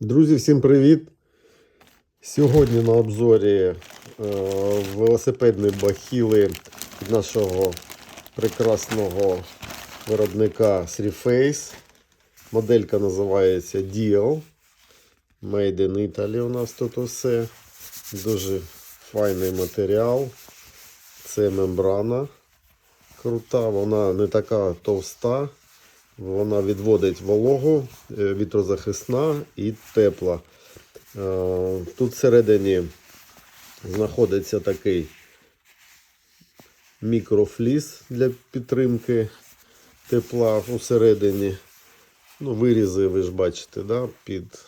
Друзі, всім привіт! Сьогодні на обзорі е, велосипедні бахіли нашого прекрасного виробника 3Face. Моделька називається Deal. Made in Italy у нас тут усе. Дуже файний матеріал. Це мембрана крута, вона не така товста. Вона відводить вологу, е, вітрозахисна і тепла. Е, Тут всередині знаходиться такий мікрофліс для підтримки тепла усередині. Ну, вирізи, ви ж бачите, да? під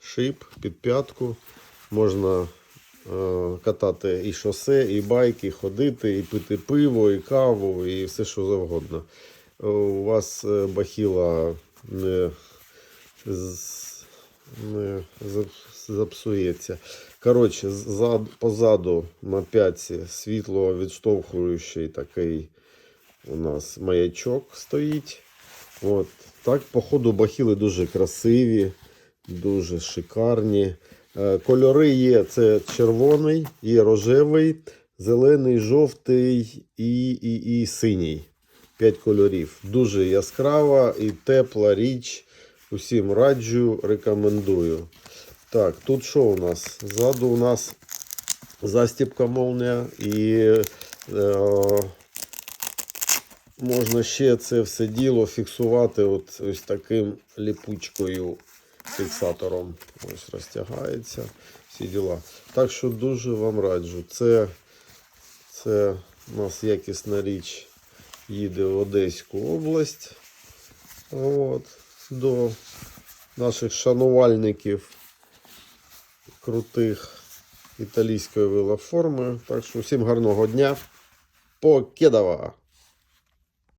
шип, під п'ятку. Можна е, катати і шосе, і байки, ходити, і пити пиво, і каву, і все, що завгодно у вас е, бахіла не, не запсується. Коротше, зад, позаду на п'ятці світло відштовхуючий такий у нас маячок стоїть. От. Так, по ходу бахіли дуже красиві, дуже шикарні. Е, Кольори є: це червоний, є рожевий, зелений, жовтий і, і, і синій. 5 кольорів. Дуже яскрава і тепла річ. Усім раджу, рекомендую. Так, тут що у нас? Ззаду у нас застіпка молния і е, можна ще це все діло фіксувати от ось таким ліпучкою фіксатором. Ось розтягається. Всі діла. Так що дуже вам раджу. Це, це у нас якісна річ їде в Одеську область. От, до наших шанувальників крутих італійської велоформи. Так що всім гарного дня. Покедова!